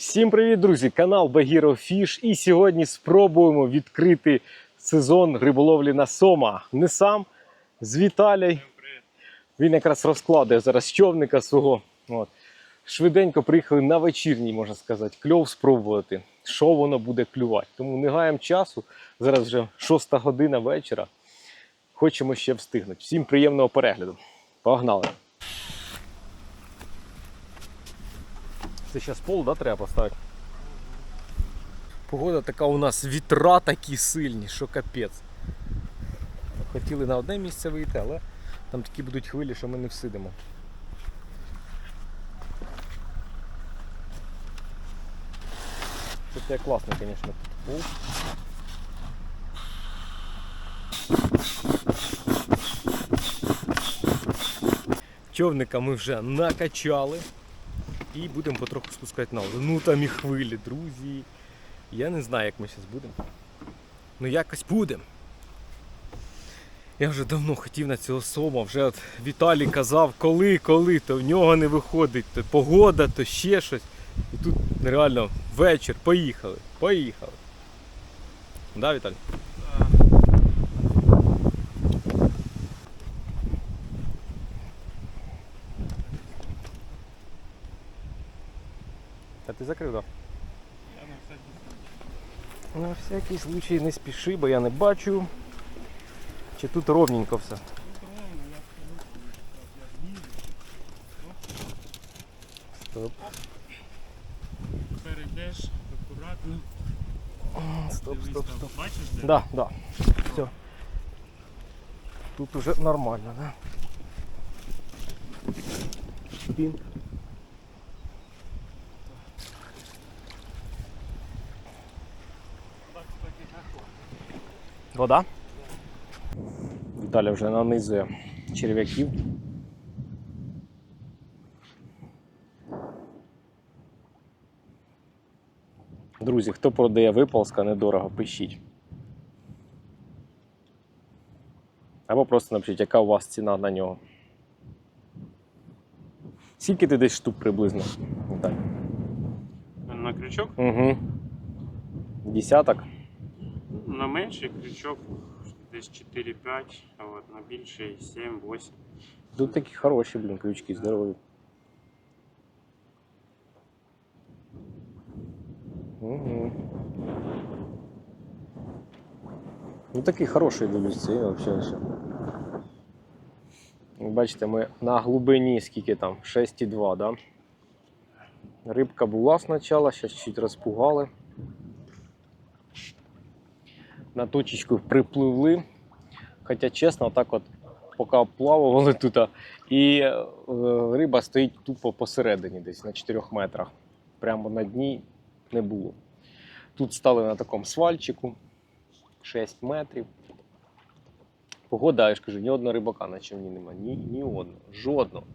Всім привіт, друзі! Канал Bagiro Fish. І сьогодні спробуємо відкрити сезон риболовлі на Сома. Не сам з Віталій. Він якраз розкладає зараз човника свого. От. Швиденько приїхали на вечірній, можна сказати, кльов спробувати. Що воно буде клювати. Тому не гаємо часу. Зараз вже 6 година вечора. Хочемо ще встигнути. Всім приємного перегляду. Погнали! Це зараз пол, да, треба поставити? Погода така у нас вітра такі сильні, що капець. Хотіли на одне місце вийти, але там такі будуть хвилі, що ми не всидимо. Це класно, звісно, тут пол. Човника ми вже накачали. І будемо потроху спускати на воду. Ну там і хвилі, друзі. Я не знаю, як ми зараз будемо. Ну якось будемо. Я вже давно хотів на цього сома, вже от Віталій казав, коли, коли, то в нього не виходить, то погода, то ще щось. І тут реально вечір, поїхали, поїхали. Да, Віталій? Та ти закрив, так? Я на всякий случай. На всякий случай не спіши, бо я не бачу. Чи тут ровненько все. Тут ровно, я скажу, Стоп. перейдеш акуратно. Стоп, стоп, стоп. Бачиш де? Да, да. Все. Тут уже нормально, да? Пін. Так, кстати, так. Вода? Далі вже нанизує черв'яків. Друзі, хто продає виползка недорого, пишіть. Або просто напишіть, яка у вас ціна на нього. Скільки ти десь штук приблизно? Так. На крючок? Угу. Десяток. На менший крючок десь 4-5, а от на більший 7-8. Тут такі хороші, блін, крючки, здорові. Угу. Ну такий хороший дивлюсь, взагалі. ще. Бачите, ми на глибині скільки там? 6,2, да? Рибка була спочатку, зараз чуть розпугали. На точечку припливли. Хоча чесно, так от поки плавали тут, і е, риба стоїть тупо посередині, десь на 4 метрах. Прямо на дні не було. Тут стали на такому свальчику 6 метрів. Погода, я ж кажу, ні одного рибака на човні нема. Ні, ні одного. Жодного.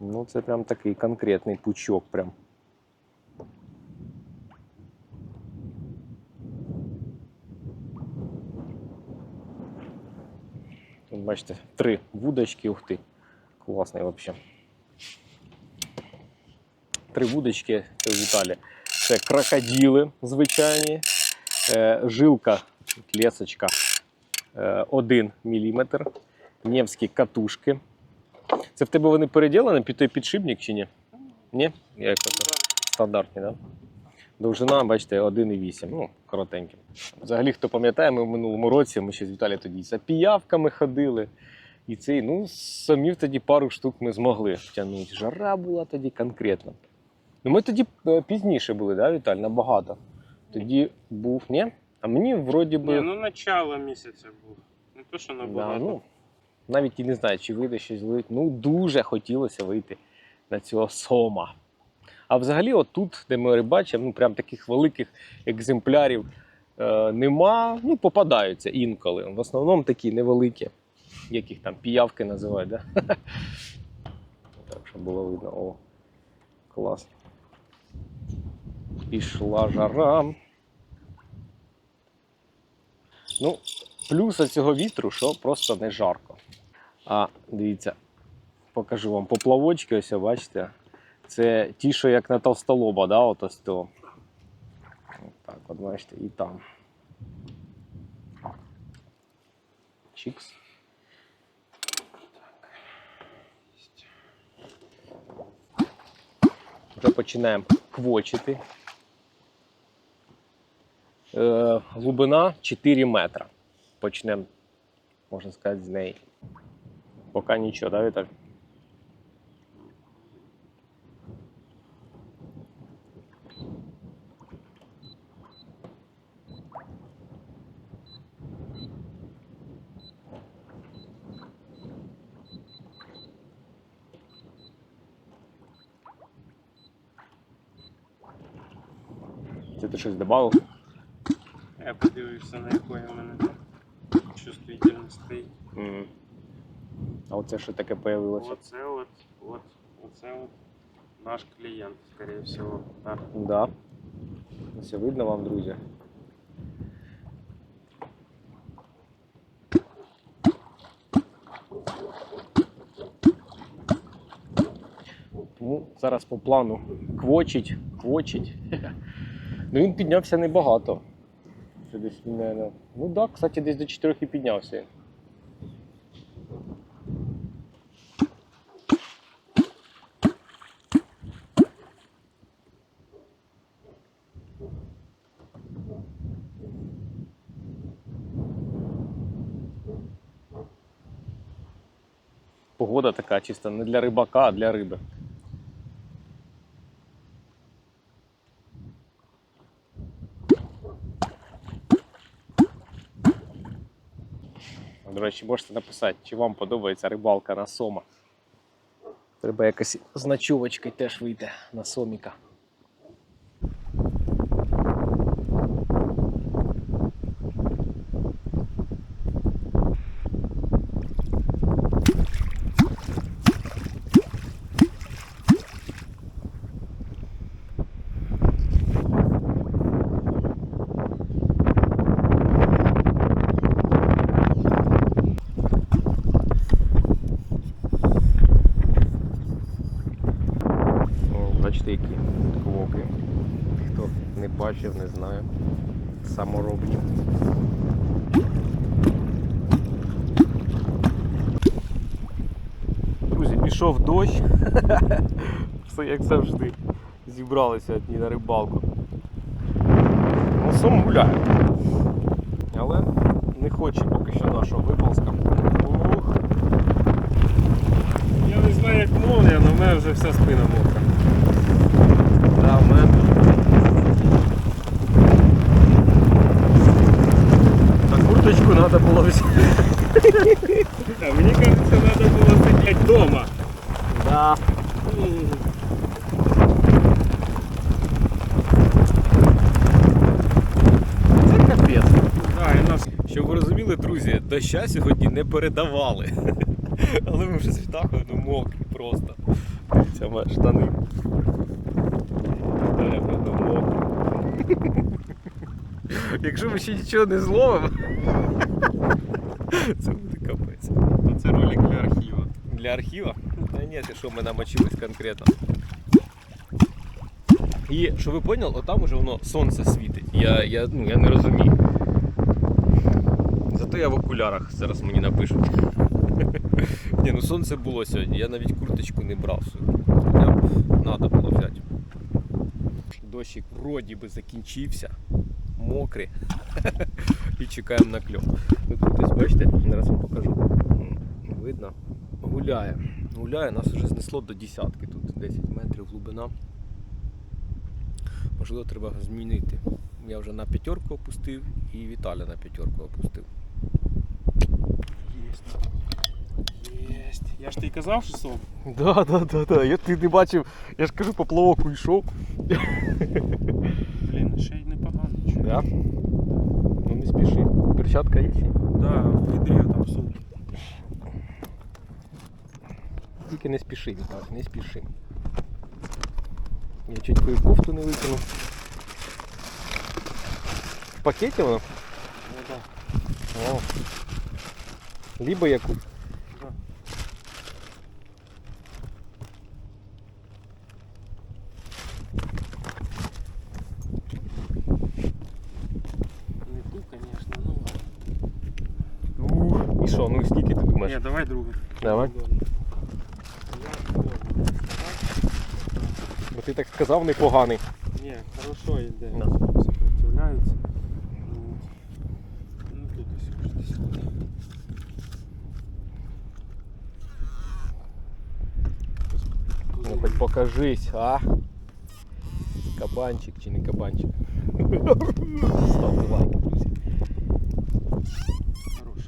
Ну, це прям такий конкретний пучок. Прям. Бачите, три вудочки, ух ти. Класний взагалі. Три вудочки це в Італії. Це крокодили звичайні, е, жилка, лесочка 1 мм, Невські катушки. Це в тебе вони переділені під той підшипник чи ні? Ні? Як це? Стандартні, так? Да? Довжина, бачите, 1,8. Ну, коротенькі. Взагалі, хто пам'ятає, ми в минулому році ми ще з Віталієм тоді за піявками ходили. І цей, ну, самі тоді пару штук ми змогли втягнути. Жара була тоді конкретно. Ну, ми тоді е, пізніше були, да, Віталь, набагато. Тоді був, ні? А мені вроді би. Ні, ну начало місяця було. Не то, що да, набагато. ну, навіть і не знаю, чи вийде щось ловити. Ну, дуже хотілося вийти на цього сома. А взагалі, от тут, де ми рибачимо, ну прям таких великих екземплярів е, нема. Ну, попадаються інколи. В основному такі невеликі, яких там піявки називають, да? Так, щоб було видно. О, клас. Пішла жара. Ну, плюс цього вітру, що просто не жарко. А дивіться, покажу вам поплавочки, ось бачите, Це ті, що як на толстолоба, да, от ось то. Так, от бачите, і там. Чікс. Вже починаємо квочити. Е, глибина 4 метра. Почнемо, можна сказати, з неї. Поки нічого, да, Віталь? Це ти щось додав? Я подивився, на якої в мене чувствительність стоїть. Мгм. А оце що таке появилося? Оце от, от, оце от наш клієнт, скорее всего. Так. Да. Все видно вам, друзі. Тому зараз по плану квочить, квочить. Ну він піднявся небагато. Це десь, наверно, Ну так, да, кстати, десь до 4 і піднявся. Погода така чисто не для рибака, а для риби. До речі, можете написати, чи вам подобається рибалка на сома. Треба якось значовочка теж вийти на соміка. Бачите, які квоки. Хто не бачив, не знає. Саморобні. Друзі, пішов дощ. Все як завжди. Зібралися одні на рибалку. Ну, сум гуляє. Але не хоче поки що нашого виползка. Я не знаю, як молния, але в мене вже вся спина мокра. Да, в мене. Та курточку треба було взяти. Мені кажеться, треба було сидіти вдома. Да. Це капець. Да, і нас Щоб ви розуміли, друзі, доща сьогодні не передавали. Але ми вже з Вітахою ну мокрі просто. Дивіться, мої штани. Ну. Якщо ми ще нічого не зловимо, це буде капець. це ролик для архіву. Для архіва? Та ні, ти що ми намочились конкретно. І що ви поняли, отам уже воно сонце світить. Я, я, ну, я не розумію. Зато я в окулярах зараз мені напишуть. Ні, ну сонце було сьогодні, я навіть курточку не брав сьогодні. Хоча б треба було взяти. Дощик вроді би закінчився. Мокрий. І чекаємо на кльов. Ну, тут ось бачите, зараз вам покажу. Видно, гуляє. Гуляє, нас вже знесло до десятки, тут 10 метрів глибина. Можливо, треба змінити. Я вже на п'ятерку опустив і Віталя на п'ятерку опустив. Єсть. Я ж тобі казав, що сом? Да, да, да, да. Я ти не бачив, я ж кажу, поплавок уйшов. Блін, ще й непогано. чую. Да? Ну не спіши. Перчатка є? ще? Да, в відрі там сумки. Тільки не спіши, Віталь, не спіши. Я чуть твою кофту не викинув. В пакеті воно? Ну, да. О. Либо яку. Давай другу. Давай. Бо ти так сказав непоганий. Ні, хорошо йде. Да. Сопротивляється. Ну, ну тут ось десь. Ну хоч покажись, а? Кабанчик чи не кабанчик? Ставте лайки, друзі. Хорош.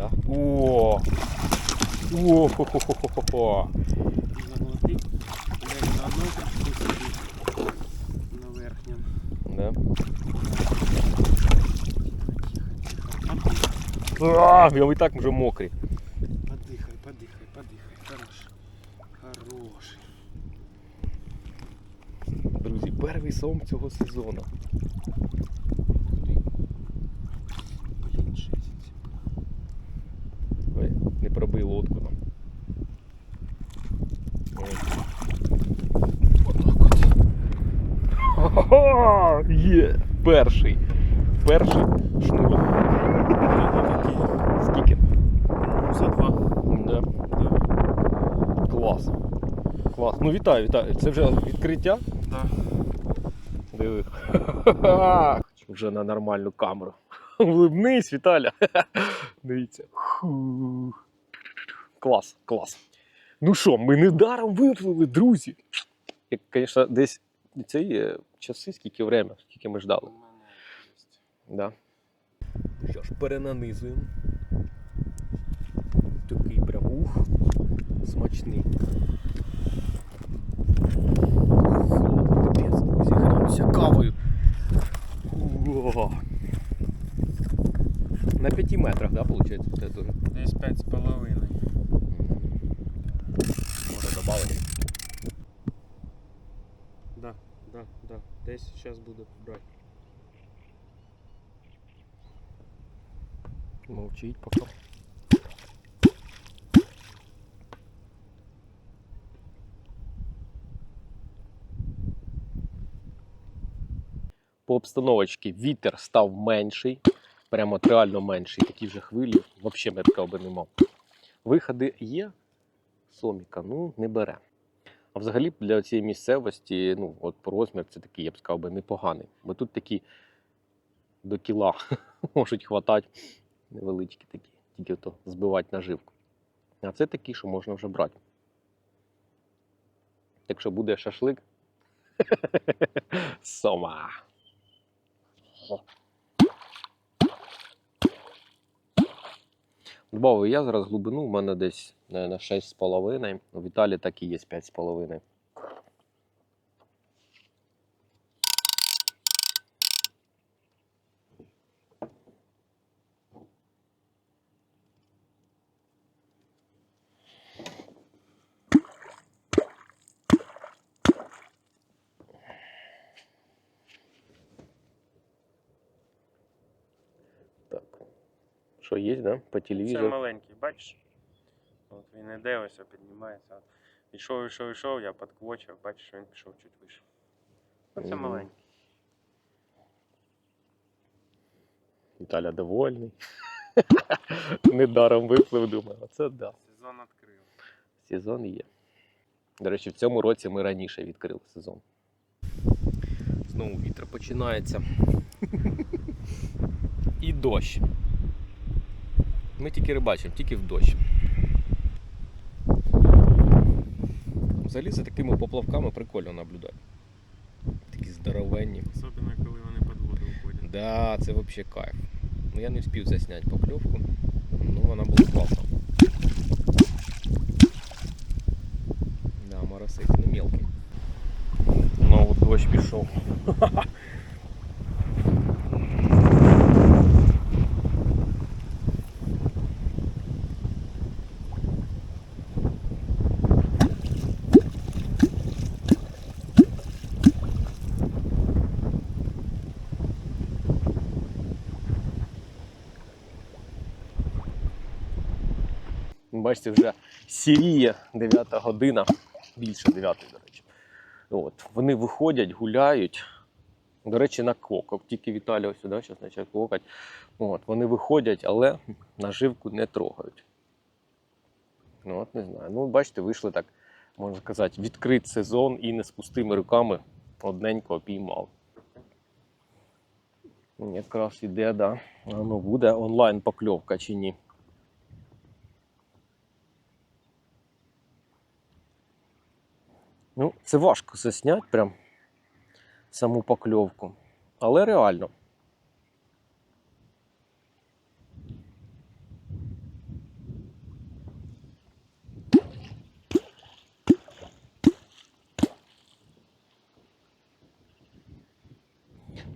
Да? О! О, хо хо хо хо хо. На верхньому. Да? А, я і так вже мокрий. подихай, подихай, подихай. Хорош. Хорош. Друзі, перший сом цього сезону. Ха-ха-ха! Є! Перший. Перший шнур. Скільки? За два. Да. Да. Клас. Клас. Ну вітаю, вітаю. Це вже відкриття. Да. Диви. Вже на нормальну камеру. Улыбнись, Віталя. Дивіться. Клас, клас. Ну що, ми недаром виплили, друзі. Як, звісно, десь це є часи, скільки время, скільки ми У ждали. мене. Да. Що ж, перенанизуємо. Такий прям ух, смачний. Капець, друзі, кавою. О. На 5 метрах, да, дуже. Десь п'ять з половиною. Може додати. Да, да, да. Десь зараз буде брати. Мовчить поки. По обстановочці вітер став менший, прямо от реально менший, такі вже хвилі, взагалі такого би не мав. Виходи є, соміка, ну не бере. А взагалі для цієї місцевості, ну, от по розмір це такий, я б сказав би, непоганий. Бо тут такі до кіла можуть хватати невеличкі такі, тільки то збивати наживку. А це такі, що можна вже брати. Якщо буде шашлик, сома. Добавив я зараз глибину, у мене десь на 6,5. У Віталі так і є 5,5. Так. Що є, да? По Це маленький, бачиш? Він іде, ось піднімається. Ішов, ішов, ішов, я подквочив, бачиш, він пішов чуть вище. Оце Мгм. маленький. Віталя довольний. Недаром виплив, думаю, оце да. Сезон відкрив. Сезон є. До речі, в цьому році ми раніше відкрили сезон. Знову вітер починається. І дощ. Ми тільки рибачимо, тільки в дощ. Взагалі за такими поплавками прикольно наблюдати. Такі здоровенні. Особливо, коли вони під воду уходять. Да, це взагалі кайф. Ну я не встиг засняти покльовку, ну вона була класна. Да, моросить, ну мелкий. Ну от дощ пішов. Бачите, вже сіріє 9 година, більше 9, до речі. От, вони виходять, гуляють. До речі, на квокок. Тільки Віталій сюди зараз почав квокати. От, вони виходять, але наживку не трогають. Ну, от не знаю. Ну, бачите, вийшли так, можна сказати, відкрит сезон і не з пустими руками одненько обіймав. Ну, Якраз іде, да. А ну буде онлайн покльовка чи ні. Ну, це важко засняти прям саму покльовку. Але реально.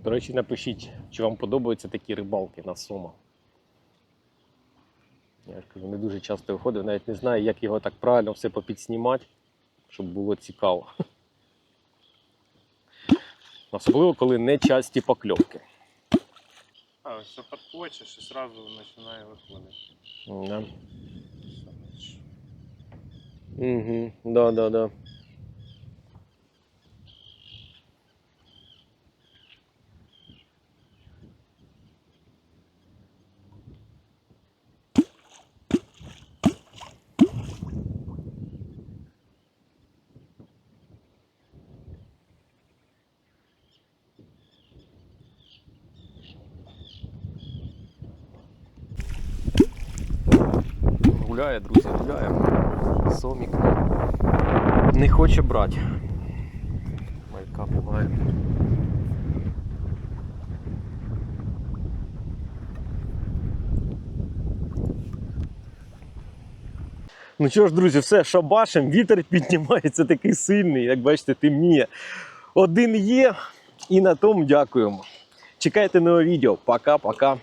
До речі, напишіть, чи вам подобаються такі рибалки на сома. Я ж кажу, не дуже часто виходив, навіть не знаю, як його так правильно все попідснімати, щоб було цікаво. Особливо, коли не часті покльовки. А, ось подкочиш і одразу починає виходити. Да. Угу, да, да, да. Гуляє, друзі, гуляє. Сомік не хоче брати. Майка пугає. Ну що ж, друзі, все, шабашим, вітер піднімається такий сильний, як бачите, темніє. Один є, і на тому дякуємо. Чекайте нове відео. Пока-пока.